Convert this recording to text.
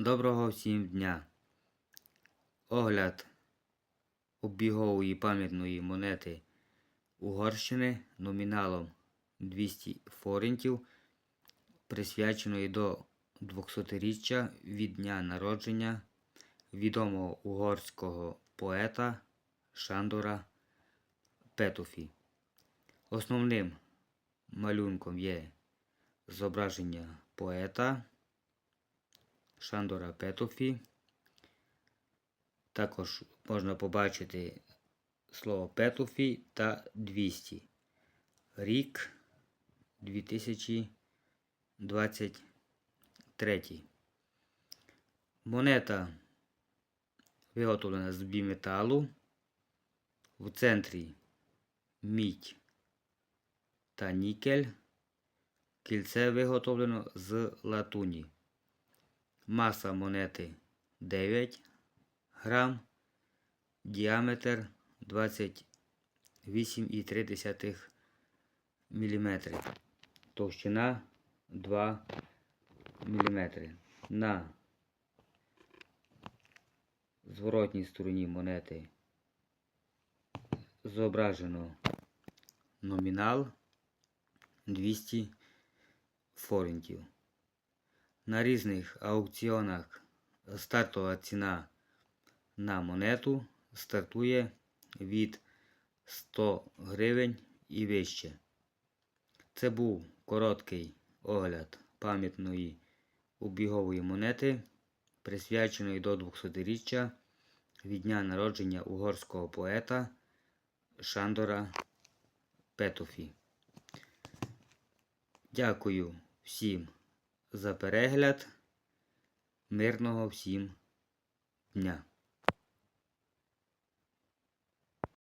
Доброго всім дня! Огляд обігової пам'ятної монети Угорщини номіналом 200 форентів, присвяченої до 200-річчя від дня народження відомого угорського поета Шандора Петофі. Основним малюнком є зображення поета. Шандора Петофі. Також можна побачити слово Петофі та 200. Рік 2023. Монета виготовлена з біметалу. В центрі мідь та нікель. Кільце виготовлено з латуні. Маса монети 9 грам, діаметр 28,3 мм. Товщина 2 мм. На зворотній стороні монети зображено номінал 200 форентів. На різних аукціонах стартова ціна на монету стартує від 100 гривень і вище. Це був короткий огляд пам'ятної обігової монети, присвяченої до 200-річчя від дня народження угорського поета Шандора Петофі. Дякую всім за перегляд. Мирного всім дня!